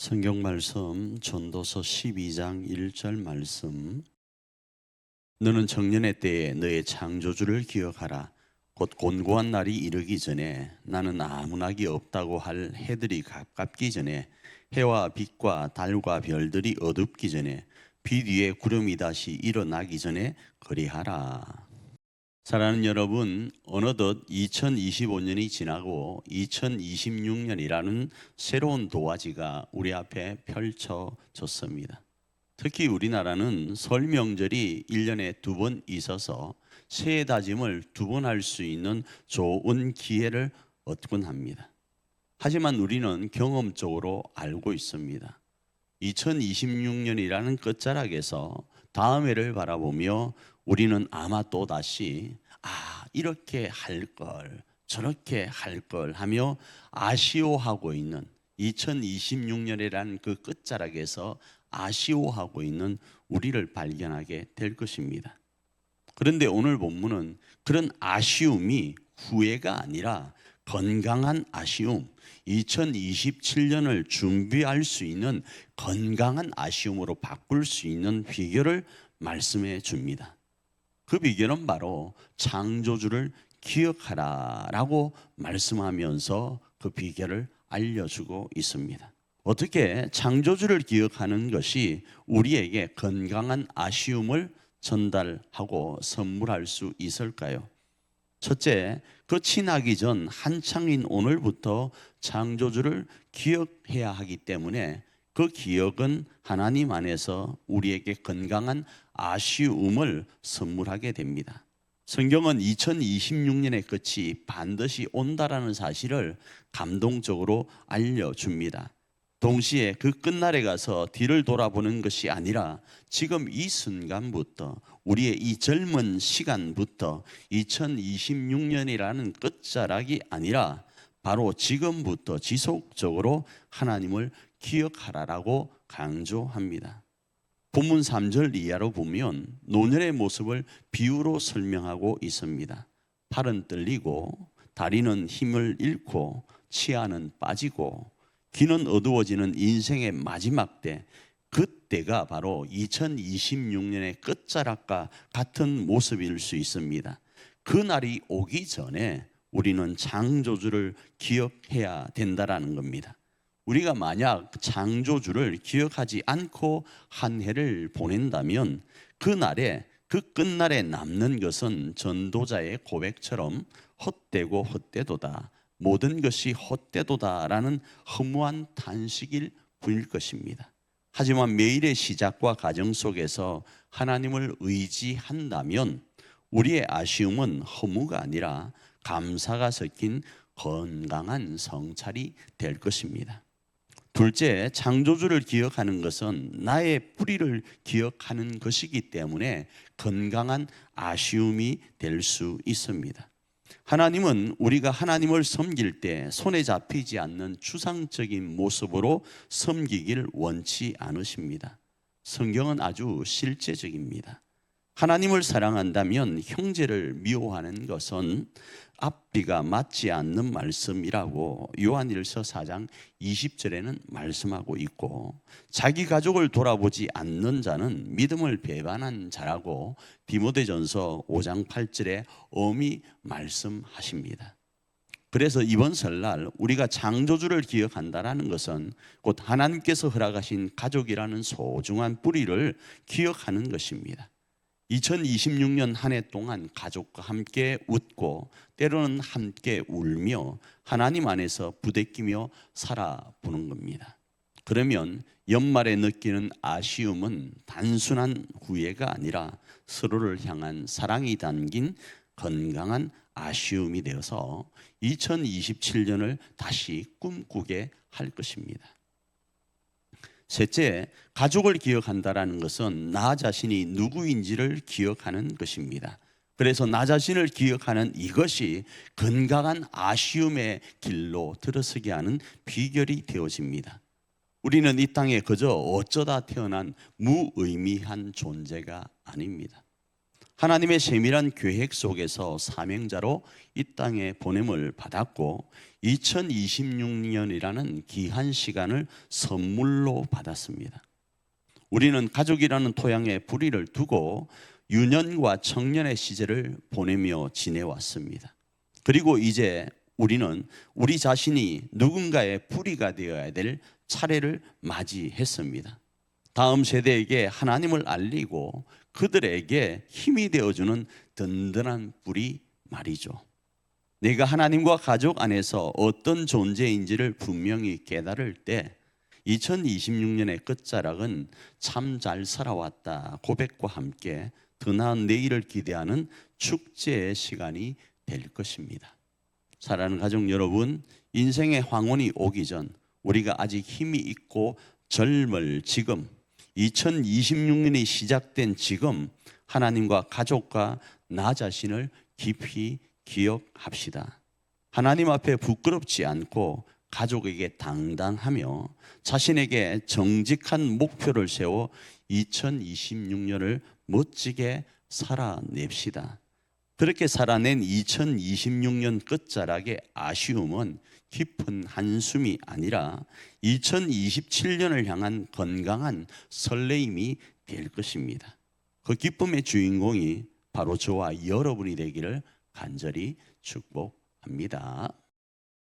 성경 말씀 전도서 12장 1절 말씀. 너는 청년의 때에 너의 창조주를 기억하라. 곧 곤고한 날이 이르기 전에 나는 아무나기 없다고 할 해들이 가깝기 전에 해와 빛과 달과 별들이 어둡기 전에 빛 위에 구름이 다시 일어나기 전에 그리하라 사랑하는 여러분, 어느덧 2025년이 지나고 2026년이라는 새로운 도화지가 우리 앞에 펼쳐졌습니다. 특히 우리나라는 설 명절이 1년에 두 번 있어서 새해 다짐을 두 번 할 수 있는 좋은 기회를 얻곤 합니다. 하지만 우리는 경험적으로 알고 있습니다. 2026년이라는 끝자락에서 다음 해를 바라보며 우리는 아마 또 다시 아 이렇게 할 걸 저렇게 할 걸 하며 아쉬워하고 있는 2026년이라는 그 끝자락에서 아쉬워하고 있는 우리를 발견하게 될 것입니다. 그런데 오늘 본문은 그런 아쉬움이 후회가 아니라 건강한 아쉬움, 2027년을 준비할 수 있는 건강한 아쉬움으로 바꿀 수 있는 비결을 말씀해 줍니다. 그 비결은 바로 창조주를 기억하라라고 말씀하면서 그 비결을 알려주고 있습니다. 어떻게 창조주를 기억하는 것이 우리에게 건강한 아쉬움을 전달하고 선물할 수 있을까요? 첫째, 끝이 나기 전 한창인 오늘부터 창조주를 기억해야 하기 때문에 그 기억은 하나님 안에서 우리에게 건강한 아쉬움을 선물하게 됩니다. 성경은 2026년의 끝이 반드시 온다라는 사실을 감동적으로 알려줍니다. 동시에 그 끝날에 가서 뒤를 돌아보는 것이 아니라 지금 이 순간부터 우리의 이 젊은 시간부터 2026년이라는 끝자락이 아니라 바로 지금부터 지속적으로 하나님을 기억하라라고 강조합니다. 본문 3절 이하로 보면 노년의 모습을 비유로 설명하고 있습니다. 팔은 떨리고 다리는 힘을 잃고 치아는 빠지고 귀는 어두워지는 인생의 마지막 때 그때가 바로 2026년의 끝자락과 같은 모습일 수 있습니다. 그 날이 오기 전에 우리는 창조주를 기억해야 된다라는 겁니다. 우리가 만약 창조주를 기억하지 않고 한 해를 보낸다면 그 날에 그 끝날에 남는 것은 전도자의 고백처럼 헛되고 헛되도다. 모든 것이 헛되도다라는 허무한 탄식일 뿐일 것입니다. 하지만 매일의 시작과 과정 속에서 하나님을 의지한다면 우리의 아쉬움은 허무가 아니라 감사가 섞인 건강한 성찰이 될 것입니다. 둘째, 창조주를 기억하는 것은 나의 뿌리를 기억하는 것이기 때문에 건강한 아쉬움이 될 수 있습니다. 하나님은 우리가 하나님을 섬길 때 손에 잡히지 않는 추상적인 모습으로 섬기길 원치 않으십니다. 성경은 아주 실제적입니다. 하나님을 사랑한다면 형제를 미워하는 것은 앞뒤가 맞지 않는 말씀이라고 요한일서 4장 20절에는 말씀하고 있고 자기 가족을 돌아보지 않는 자는 믿음을 배반한 자라고 디모데전서 5장 8절에 엄히 말씀하십니다. 그래서 이번 설날 우리가 창조주를 기억한다라는 것은 곧 하나님께서 허락하신 가족이라는 소중한 뿌리를 기억하는 것입니다. 2026년 한 해 동안 가족과 함께 웃고 때로는 함께 울며 하나님 안에서 부대끼며 살아보는 겁니다. 그러면 연말에 느끼는 아쉬움은 단순한 후회가 아니라 서로를 향한 사랑이 담긴 건강한 아쉬움이 되어서 2027년을 다시 꿈꾸게 할 것입니다. 셋째, 가족을 기억한다라는 것은 나 자신이 누구인지를 기억하는 것입니다. 그래서 나 자신을 기억하는 이것이 건강한 아쉬움의 길로 들어서게 하는 비결이 되어집니다. 우리는 이 땅에 그저 어쩌다 태어난 무의미한 존재가 아닙니다. 하나님의 세밀한 계획 속에서 사명자로 이 땅에 보냄을 받았고 2026년이라는 귀한 시간을 선물로 받았습니다. 우리는 가족이라는 토양에 뿌리를 두고 유년과 청년의 시절을 보내며 지내왔습니다. 그리고 이제 우리는 우리 자신이 누군가의 뿌리가 되어야 될 차례를 맞이했습니다. 다음 세대에게 하나님을 알리고 그들에게 힘이 되어주는 든든한 뿌리 말이죠. 내가 하나님과 가족 안에서 어떤 존재인지를 분명히 깨달을 때 2026년의 끝자락은 참 잘 살아왔다 고백과 함께 더 나은 내일을 기대하는 축제의 시간이 될 것입니다. 사랑하는 가족 여러분, 인생의 황혼이 오기 전 우리가 아직 힘이 있고 젊을 지금 2026년이 시작된 지금 하나님과 가족과 나 자신을 깊이 기억합시다. 하나님 앞에 부끄럽지 않고 가족에게 당당하며 자신에게 정직한 목표를 세워 2026년을 멋지게 살아냅시다. 그렇게 살아낸 2026년 끝자락의 아쉬움은 깊은 한숨이 아니라 2027년을 향한 건강한 설레임이 될 것입니다. 그 기쁨의 주인공이 바로 저와 여러분이 되기를 간절히 축복합니다.